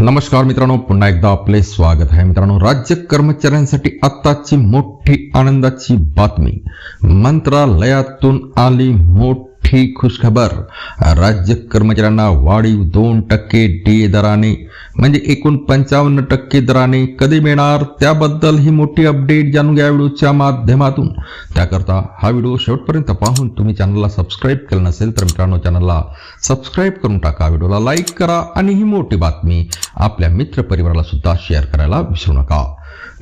नमस्कार मित्रांनो पुन्हा एकदा आपले स्वागत आहे. मित्रांनो राज्य कर्मचाऱ्यांसाठी आत्ताची मोठी आनंदाची बातमी. मंत्रालयातून आली मोठी खुशखबर. राज्य कर्मचाऱ्यांना वाढीव दोन टक्के डी दराने म्हणजे एकूण पंचावन्न टक्के दराने कधी मिळणार त्याबद्दल ही मोठी अपडेट जाणून घ्या व्हिडिओच्या माध्यमातून. त्याकरता हा व्हिडिओ शेवटपर्यंत पाहून तुम्ही चॅनलला सबस्क्राईब केलं नसेल तर मित्रांनो चॅनलला सबस्क्राईब करून टाका. व्हिडिओला लाईक करा आणि ही मोठी बातमी आपल्या मित्रपरिवाराला सुद्धा शेअर करायला विसरू नका.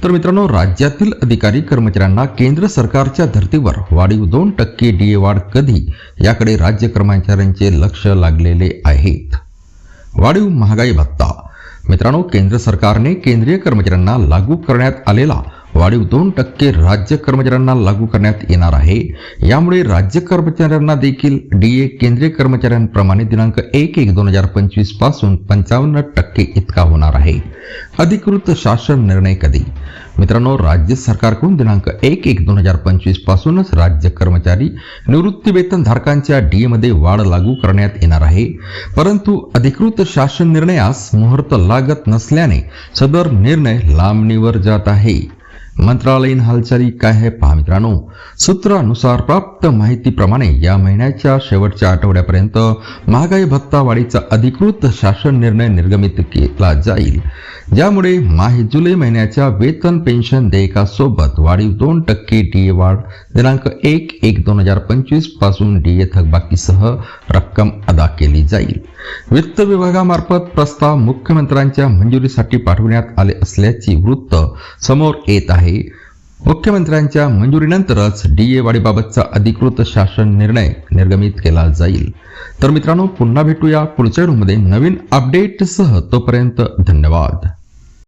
तर मित्रांनो राज्यातील अधिकारी कर्मचाऱ्यांना केंद्र सरकारच्या धर्तीवर वाढीव दोन टक्के डीए वाढ कधी याकडे राज्य कर्मचाऱ्यांचे लक्ष लागलेले आहेत. वाढीव महागाई भत्ता. मित्रांनो केंद्र सरकारने केंद्रीय कर्मचाऱ्यांना लागू करण्यात आलेला वाढीव दोन टक्के राज्य कर्मचाऱ्यांना लागू करण्यात येणार आहे. यामुळे राज्य कर्मचाऱ्यांना देखील डीए केंद्रीय कर्मचाऱ्यांप्रमाणे दिनांक एक एक दोन हजार पंचवीसपासून पंचावन्न टक्के इतका होणार आहे. अधिकृत शासन निर्णय कधी? मित्रांनो राज्य सरकारकडून दिनांक एक एक दोन हजार पंचवीस पासूनच राज्य कर्मचारी निवृत्ती वेतन धारकांच्या डीए मध्ये वाढ लागू करण्यात येणार आहे. परंतु अधिकृत शासन निर्णयास मुहूर्त लागत नसल्याने सदर निर्णय लांबणीवर जात आहे. मंत्रालयीन हालचाली काय आहे पहा मित्रांनो. सूत्रानुसार प्राप्त माहितीप्रमाणे या महिन्याच्या शेवटच्या आठवड्यापर्यंत महागाई भत्ता वाढीचा अधिकृत शासन निर्णय निर्गमित केला जाईल. ज्यामुळे माहे जुलै महिन्याच्या वेतन पेन्शन देयकासोबत वाढीव दोन टक्के डीए वाढ दिनांक एक एक दोन हजार पंचवीसपासून डीए थकबाकीसह रक्कम अदा केली जाईल. वित्त विभागामार्फत प्रस्ताव मुख्यमंत्र्यांच्या मंजुरीसाठी पाठवण्यात आले असल्याची वृत्त समोर येत आहे. मुख्यमंत्र्यांच्या मंजुरीनंतरच डीए वाढीबाबतचा अधिकृत शासन निर्णय निर्गमित केला जाईल. तर मित्रांनो पुन्हा भेटूया पुढच्या व्हिडिओमध्ये नवीन अपडेटसह तोपर्यंत धन्यवाद.